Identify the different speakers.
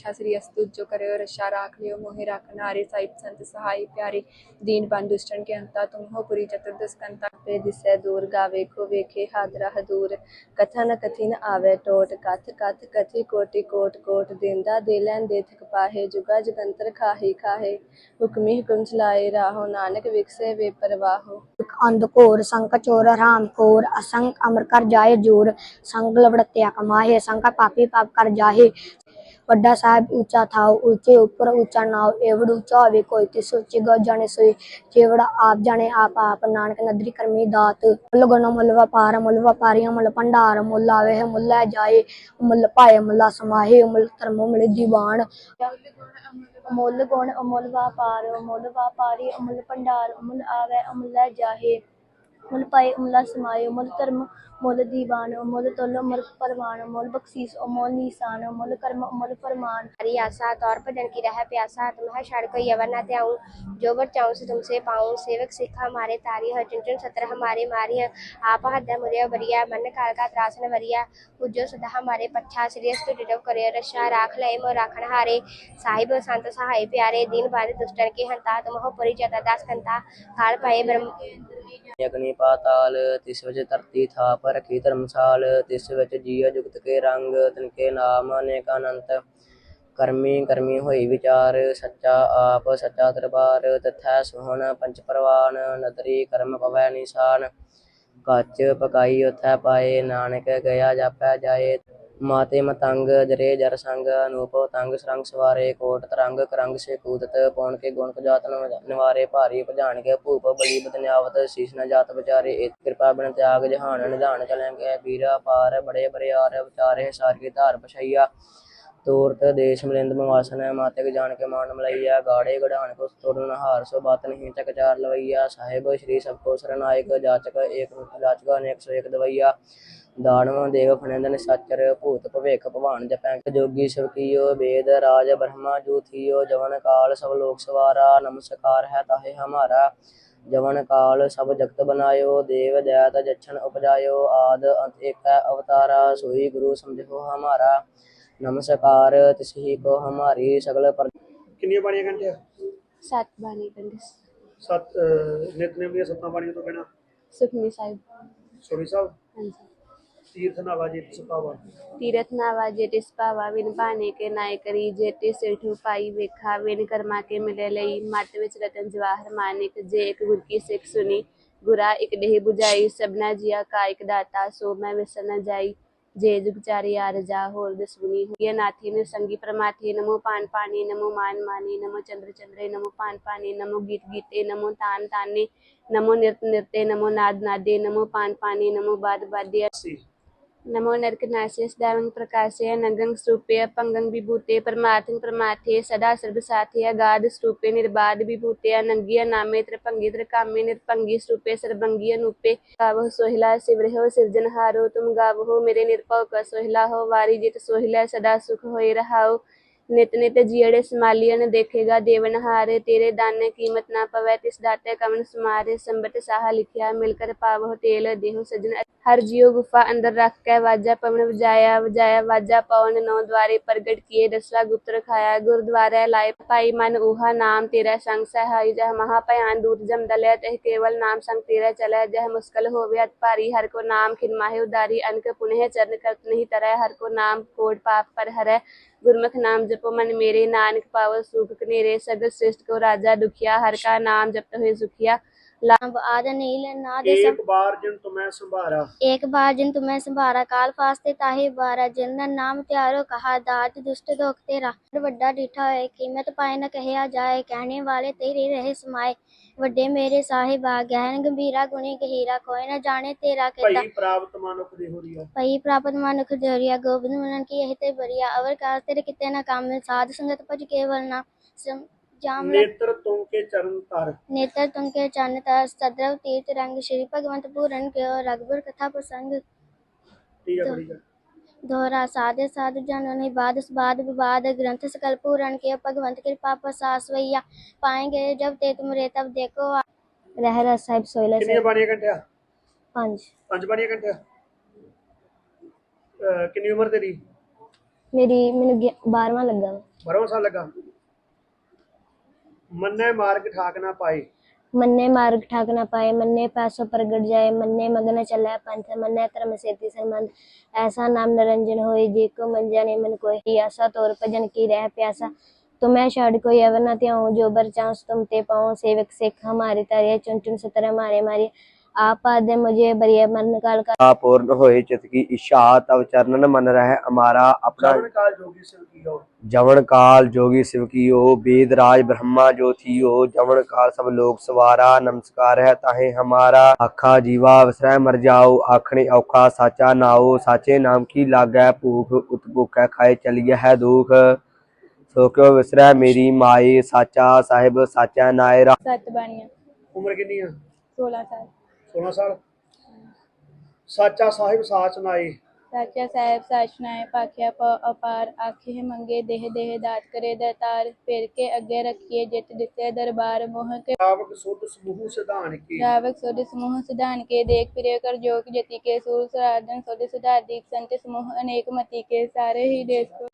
Speaker 1: ਇੱਛਾ ਸ੍ਰੀ ਅਸਤੁਤ ਜੋ ਕਰਿਓ ਰਸ਼ਾ ਰਾਖ ਲਿਓ ਮੋਹਿ ਰਾਖਨ ਹਾਰੇ ਸਾਹਿਬ ਸੰਤ ਸਹਾਈ ਪਿਆਰੇ ਦੀਨ ਬੰਦੁਸ਼ਟਨ ਕੇ ਅੰਤਾ ਤੁਮ ਹੋ ਪੁਰੀ ਚਤੁਰਦਸ ਕੰਤਾ ਤੇ ਦਿਸੈ ਦੂਰ ਗਾਵੇ ਕੋ ਵੇਖੇ ਹਾਦਰਾ ਹਦੂਰ ਕਥਾ ਨ ਕਥਿਨ ਆਵੇ ਟੋਟ ਕਥ ਕਥ ਕਥੀ ਕੋਟੀ ਕੋਟ ਕੋਟ ਦੇਂਦਾ ਦੇ ਲੈਣ ਦੇ ਥਕ ਪਾਹੇ ਜੁਗਾ ਜਗੰਤਰ ਖਾਹੀ ਖਾਹੇ ਹੁਕਮੀ ਹੁਕਮ ਚਲਾਏ ਰਾਹੋ ਨਾਨਕ ਵਿਕਸੇ ਵੇ ਪਰਵਾਹੋ
Speaker 2: ਅੰਧ ਘੋਰ ਸੰਕ ਚੋਰ ਹਰਾਮ ਖੋਰ ਅਸੰਕ ਅਮਰ ਕਰ ਜਾਏ ਜੋਰ ਸੰਗ ਲਵੜਤਿਆ ਕਮਾਏ ਸੰਕ ਪਾਪੀ ਪਾਪ ਕਰ ਜਾਹੇ ਵੱਡਾ ਸਾਹਿਬ ਉੱਚਾ ਥਾਉ, ਉੱਚੇ ਉੱਪਰ ਉੱਚਾ ਨਾਉ, ਏਵੜ ਉੱਚਾ ਹੋਵੇ ਕੋਈ ਤੇ ਸੋਚੇ ਗ ਜਾਣੇ ਸੋਈ। ਜੇਵੜਾ ਆਪ ਜਾਣੇ ਆਪ ਆਪ ਨਾਨਕ ਨਦਰੀ ਕਰਮੀ ਦਾਤ। ਮੁੱਲ ਗੁਣ, ਮੁੱਲ ਵਪਾਰ, ਮੁੱਲ ਵਪਾਰੀਆਂ ਮੁੱਲ ਭੰਡਾਰ, ਮੁੱਲ ਆਵੇ, ਮੁੱਲ ਲੈ ਜਾਏ, ਮੁੱਲ ਪਾਏ, ਮੁੱਲਾ ਸਮਾਹੇ, ਮੁੱਲ ਧਰਮ, ਮਿਲ ਦੀਵਾਨ ਅਮੁੱਲ ਗੁਣ ਅਮੁੱਲ ਵਪਾਰ ਅਮੁੱਲ ਵਪਾਰੀ ਅਮੁੱਲ ਭੰਡਾਰ ਅਮੁੱਲ ਆਵੇ ਅਮੁੱਲ ਲੈ ਜਾਹੇ ਮੁੱਲ ਪਾਏ ਅਮੁੱਲਾ ਸਮਾਏ ਮੁੱਲ ਧਰਮ ਮੁੱਲ ਦੀਵਾਨ ਮੁੱਲ ਤੁਲ ਮੁੱਲ ਪਰਮਾਨ ਮੁੱਲ ਬਖਸ਼ੀਸ ਅਮੁੱਲ ਨੀਸਾਨ ਮੁੱਲ ਕਰਮ ਮੁੱਲ फरमान
Speaker 3: हरी आशा तौर पर जन की रह प्यासा तुम है शरण को यवन न त्याऊं जो वर चाहूं से तुमसे पाऊं सेवक सिख हमारे तारी है चुन चुन सत्र हमारे मारी है आप हद मुझे बरिया मन काल का त्रासन वरिया पूजो सदा हमारे पच्छा श्री स्तु डिडव करे रक्षा राख ले मो राखन हारे साहिब संत सहाय प्यारे दीन बांध दुष्टन के हंता तुम हो पुरी जता दास कंता काल पाए ब्रह्म
Speaker 4: ਅਗਨੀ ਪਾਤਾਲ, ਤਿਸ ਵਿੱਚ ਧਰਤੀ ਥਾਪ ਰਖੀ ਧਰਮਸਾਲ, ਤਿਸ ਵਿੱਚ ਜੀਅ ਜੁਗਤ ਕੇ ਰੰਗ, ਤਨਕੇ ਨਾਮ ਅਨੇਕ ਅਨੰਤ ਕਰਮੀ ਕਰਮੀ ਹੋਈ ਵਿਚਾਰ, ਸੱਚਾ ਆਪ, ਸੱਚਾ ਦਰਬਾਰ, ਤਥੈ ਸੋਹਣ, ਪੰਚ ਪ੍ਰਵਾਨ, ਨਦਰੀ, ਕਰਮ ਪਵੈ ਨਿਸ਼ਾਨ। ਕੱਚ ਪਕਾਈ ਉਥੈ ਪਾਏ, ਨਾਨਕ ਗਿਆ ਜਾਪੈ ਜਾਏ। ਮਾਤੇ ਮਤੰਗ ਜਰੇ ਜਰ ਸੰਗ, ਅਨੂਪ ਤੰਗ ਸਰੰਗ ਸਵਾਰੇ, ਕੋਟ ਤਰੰਗ ਕਰੰਗ ਸੇ ਕੂਦਤ, ਪੌਣ ਕੇ ਗੁਣ ਕਜਾਤ ਨਿਵਾਰੇ, ਭਾਰੀ ਭਜਾਨ ਕੇ ਭੂਪ ਬਲੀ ਬਦਨਿਆਵਤ, ਸੀਸ ਨ ਜਾਤ ਵਿਚਾਰੇ। ਇਤ ਕਿਰਪਾ ਬਿਨ ਤਿਆਗ ਜਹਾਨ, ਨਿਧਾਨ ਚਲੈਂਗੇ ਵੀਰਾ ਪਾਰ, ਬੜੇ ਬਰਿਆਰ ਵਿਚਾਰੇ, ਸਾਰੀ ਧਾਰ ਪਛਈਆ। ਤੋਰਤ ਦੇਸ਼ ਮਲਿੰਦ ਮਵਾਸਨ ਮਾਤਿਕ ਜਾਣ ਕੇ ਮਾਨ ਮਲਈਆ ਗਾੜੇ ਗੜਾਣ ਕੋ ਤੋੜਨ, ਹਾਰ ਸੋ ਬਾਤ ਨਹੀਂ, ਚੱਕ ਚਾਰ ਲਵਈਆ ਸਾਹਿਬ ਸ਼੍ਰੀ ਸਭ ਕੋ ਸਰਨਾਇਕ, ਜਾਚਕ ਏਕ ਮੁਖ ਜਾਚਕ ਅਨੇਕ ਸੋ ਏਕ ਦਵਈਆ ਦੇਵ ਫਣਿੰਦਨ ਸੱਚਰ ਭੂਤ, ਭਵੇਖ, ਭਵਾਨ ਜਪੈ ਜੋਗੀ ਸਵਕੀਓ ਵੇਦ, ਰਾਜ, ਬ੍ਰਹਮਾ ਜੂਥੀਓ ਜਵਨ ਕਾਲ, ਸਭ ਲੋਕ ਸਵਾਰਾ, ਨਮਸਕਾਰ ਹੈ ਤਾਹੇ ਹਮਾਰਾ। ਜਵਨ ਕਾਲ, ਸਭ ਜਗਤ ਬਨਾਇਓ, ਦੇਵ ਦਇਆਤ ਜਛਨ ਉਪਜਾਇਓ, ਆਦ ਅੰਤ ਏਕੈ ਅਵਤਾਰਾ, ਸੋਈ ਗੁਰੂ ਸਮਝੋ ਹਮਾਰਾ। ਨਮਸਕਾਰ ਤਿਸਹੀ ਕੋ ਹਮਾਰੀ ਸਗਲ ਪਰ
Speaker 5: ਕਿੰਨੀਆਂ ਬਾਣੀਆਂ ਘੰਟੇ ਆ?
Speaker 1: ਸਤ ਬਾਣੀ ਕੰਦਿਸ
Speaker 5: ਸੱਤ ਅਹ, ਨਿਤਨੇਮ ਦੀਆਂ ਸੱਤਾਂ ਬਾਣੀਆਂ ਤੋਂ ਬਿਨਾਂ।
Speaker 1: ਸੁਖਮਨੀ ਸਾਹਿਬ।
Speaker 5: ਸੋਰੀ ਸਾਹਿਬ?
Speaker 1: ਹਾਂਜੀ।
Speaker 5: ਤੀਰਥ ਨਾਵਾ ਜੀ ਸੁਪਾਵਾ
Speaker 1: ਤੀਰਥ ਨਾਵਾ ਜੇਟਿਸ ਪਾਵਾ ਵਿਨ ਭਾਣੇ ਕੇ ਨਾਇ ਕਰੀ ਜੇਟਿ ਸਿਰਠੂ ਪਾਈ ਵੇਖਾ ਵਿਨ ਕਰਮਾ ਕੇ ਮਿਲੇ ਲਈ ਮੱਤ ਵਿੱਚ ਰਤਨ ਜਵਾਹਰ ਮਾਨਿਕ ਜੇ ਇੱਕ ਗੁਰ ਕੀ ਸਿੱਖ ਸੁਨੀ ਗੁਰਾ ਇੱਕ ਦੇਹ 부ਝਾਈ ਸਭਨਾ ਜੀਆ ਕਾ ਇੱਕ ਦਾਤਾ ਸੋ ਮੈਂ ਵਿਸਰ ਨ ਜਾਈ। ਜੇ ਜੁਗ ਚਾਰੀ ਆ ਰਜਾ, ਹੋਰ ਦਸਵਨੀ ਹੋਈਏ ਨਾਥੀ ਨੇ ਸੰਗੀ ਪ੍ਰਮਾਥੀ ਨਮੋ ਪਾਨ ਪਾਣੀ ਨਮੋ ਮਾਨ ਮਾਨੀ, ਨਮੋ ਚੰਦਰ ਚੰਦਰੇ, ਨਮੋ ਪਾਨ ਪਾਣੀ ਨਮੋ ਗੀਤ ਗੀਤੇ, ਨਮੋ ਤਾਨ ਤਾਨੇ, ਨਮੋ ਨਿਰਤ ਨਿਰਤੇ, ਨਮੋ ਨਾਦ ਨਾਦੇ, ਨਮੋ ਪਾਨ ਪਾਣੀ ਨਮੋ ਬਾਦ ਬਾਦਿਆ नमो नरकनास्य सदावं प्रकाशय नगं स्तूपे पंगं विभूते परमार्थं प्रमाथे सदा सर्वसाथे अगाध स्तूपे निर्बाध विभूते अनंगिय नामे त्रिपंगी त्रिकामे निर्पंगी स्तूपे सर्वंगी अनूपे गावो सोहिला सिवरहो सिरजनहारो तुम गावो मेरे निरपव का सोहिला हो वारी जित सोहिला सदा सुख होए रहाओ ਨਿਤ ਨਿਤ ਜੀੜੇ ਸਮਾਲੀਅਨ ਦੇਖੇਗਾ, ਦੇਵਨ ਹਾਰੇ ਤੇਰੇ ਦਾਨੇ ਕੀਮਤ ਨਾ ਪਵੇ, ਤਿਸ ਦਾਤੇ ਕਵਨ ਸਮਾਰੇ, ਸੰਬਤ ਸਾਹ ਲਿਖਿਆ ਮਿਲ ਕਰ ਪਾਵਹੁ ਤੇਲ ਦੇਹੁ ਸਜਨ ਹਰ ਜਿਉ ਗੁਫਾ ਅੰਦਰ ਰੱਖ ਕੇ ਵਾਜਾ ਪਵਨ ਵਜਾਇਆ ਵਜਾਇਆ ਵਾਜਾ ਪਵਨ, ਨੌ ਦਵਾਰੇ ਪ੍ਰਗਟ ਕੀਏ ਦਸਵਾ ਗੁਪਤ ਰਖਾਇਆ, ਗੁਰਦੁਆਰੇ ਲਾਏ ਪਾਈ ਮਨ ਊਹਾ ਨਾਮ ਤੇਰਾ ਸੰਗ ਸਹਾਈ, ਜਹ ਮਹਾ ਭਿਆਨ ਦੂਤ ਜਮ ਦਲੇ ਤਹ ਕੇਵਲ ਨਾਮ ਸੰਗ ਤੇਰਾ ਚਲੇ ਜਹ ਮੁਸਕਲ ਹੋਵੇ ਅਤ ਭਾਰੀ, ਹਰ ਕੋ ਨਾਮ ਖਿਨਮਾਹਿ ਉਦਾਰੀ ਅਨਕ ਪੁਨਹ ਚਰਨ ਕਰਤ ਨਹੀਂ ਤਰੈ, ਹਰ ਕੋ ਨਾਮ ਕੋੜ ਪਾਪ ਪਰ ਹਰੈ। ਗੁਰਮੁਖ ਨਾਮ ਜਪੋ ਮਨ ਮੇਰੇ, ਨਾਨਕ ਪਾਵ ਸੁਖ, ਕਨੇਰੇ, ਸਗਲ ਸ੍ਰਿਸ਼ਟ ਕੋ ਰਾਜਾ ਦੁਖਿਆ, ਹਰ ਕਾ ਨਾਮ ਜਪਤ ਹੋਏ ਸੁਖਿਆ।
Speaker 2: ਲਾਭ ਆਦ ਨੀਲ ਨਾਦ ਸਮ
Speaker 5: ਇੱਕ ਬਾਰ ਜਿਨ ਤੁਮੈ ਸੰਭਾਰਾ
Speaker 2: एक बार जिन तुम्हें संभारा काल फास्ते ताहे बारा जिन दा नाम त्यारो कहा दात दुष्ट दोख तेरा ਵੱਡਾ ਡੀਠਾ ਹੋਏ ਕੀਮਤ ਪਾਏ ਨ ਕਹਿਆ ਜਾਏ ਕਹਿਣੇ ਵਾਲੇ ਤੇਰੇ ਰਹੇ ਸਮਾਏ ਵੱਡੇ ਮੇਰੇ ਸਾਹਿਬ ਆ ਗਹਿਨ ਗੰਭੀਰਾ ਗੁਣੀ ਗਹੀਰਾ ਕੋਈ ਨ ਜਾਣੇ ਤੇਰਾ ਕੀਤਾ
Speaker 5: ਭਈ ਪ੍ਰਾਪਤ ਮਨੁੱਖ ਦੀ ਹੋਰੀ ਆ
Speaker 2: ਪਈ ਪ੍ਰਾਪਤ ਮਨੁਖ ਜੋਰੀਆ ਗੋਬਿੰਦ ਮਨਨ ਕੀ ਇਹ ਤੇ ਬਰੀਆ ਅਵਰ ਕਾਸ ਤੇਰੇ ਕਿਤੇ ਨ ਕੰਮ ਸਾਧ ਸੰਗਤ ਭਜ ਕੇਵਲ ਨਾ ਸਮ- ਜਾਮ ਲ-
Speaker 5: ਨੇਤਰ ਤੁਮ ਕੇ ਚਰਨ ਤਰ
Speaker 2: नेत्र तुमके चानता सद्रव तीर्थ रंग श्री भगवंत पूरन के रघुबर कथा प्रसंग
Speaker 5: ਠੀਕ ਹੈ ਬੜੀ ਗੱਲ
Speaker 2: दोहरा साधे साधु जनों ने बाद बाद विवाद ग्रंथ सकल पूरण के भगवंत कृपा प्रसास वैया पाएंगे जब ते तुमरे तब देखो रहरा साहिब सोइला
Speaker 5: ਕਿੰਨੀਆਂ ਬਾਣੀਆਂ ਘੰਟੇ ਆ
Speaker 2: पंज
Speaker 5: ਪੰਜ ਬਾਣੀਆਂ ਘੰਟੇ ਆ ਅਹ, ਕਿੰਨੀ ਉਮਰ ਤੇਰੀ
Speaker 2: मेरी मैंने बारहवां लगा वा।
Speaker 5: ਬਰੋਂ ਸਾਲ ਲੱਗਾ ਮੰਨੇ ਮਾਰਗ ਠਾਕ ਨਾ ਪਾਏ
Speaker 6: मन्ने मार्ग ठाक न पाए मन्ने पैसों पर गट जाए मन्ने मगन चले पंथ मन्ने धर्म सेती संबंध ऐसा नाम निरंजन होए जी को मन जाने मन कोई ऐसा तौर भजन की रह प्यासा तुम्हें छाड़ कोई अवर न त्याऊं जो बर चांस तुम ते पाऊं सेवक सिख हमारे तारे चुन चुन सतर मारे मारे आप आदे मुझे बरिया मन काल का
Speaker 7: पूर्ण होए चित की इच्छा तब चरणन मन रहे हमारा अपना
Speaker 5: ਜਵਨ ਕਾਲ ਜੋਗੀ ਸਿਰ ਕੀ ਹੋ
Speaker 7: जवन काल जोगी शिव की हो वेद राज ब्रह्मा जो थी हो जवन काल सब लोग सवारा नमस्कार है ताहे हमारा आखा जीवा विसरै मर जाओ आखने औखा साचा नाओ साचे नाम की लागै भूख उत भूखै खाए चलिए है दुख सो क्यों विसरै मेरी माए साचा साहिब साचा नाय रा
Speaker 8: ਸੱਤ ਬਾਣੀਆਂ
Speaker 5: ਉਮਰ ਕਿੰਨੀ ਆ
Speaker 8: 16 ਸਾਲ
Speaker 5: 16 ਸਾਲ ਸਾਚਾ ਸਾਹਿਬ ਸਾਚ ਨਾਏ
Speaker 8: ਸਾਚਾ ਸਾਹਿਬ ਸਾਚਨਾਏ ਪਾਖਿਆ ਪ ਅਪਾਰ ਆਖੇ ਮੰਗੇ ਦੇਹ ਦੇਹ ਦਾਤ ਕਰੇ ਦਾਤਾਰ ਫਿਰ ਕੇ ਅੱਗੇ ਰੱਖੀਏ ਜਿਤ ਦਿਸੇ ਦਰਬਾਰ ਮੋਹ ਕੇ
Speaker 5: ਰਾਵਕ ਸੁਧ ਸਮੂਹ ਸਿਧਾਨ ਕੀ।
Speaker 8: ਰਾਵਕ ਸੋਧ ਸਮੂਹ ਸਿਧਾਨ ਕੇ ਦੇਖ ਫਿਰੇ ਕਰ ਜੋਗ ਜਤੀ ਕੇ ਸੂਰ ਸਰਾਦਨ ਸੋਧ ਸੁਧਾਰ ਦੀਪ ਸੰਤ ਸਮੂਹ ਅਨੇਕ ਮਤੀ ਕੇ ਸਾਰੇ ਹੀ ਦੇਸ ਕੋ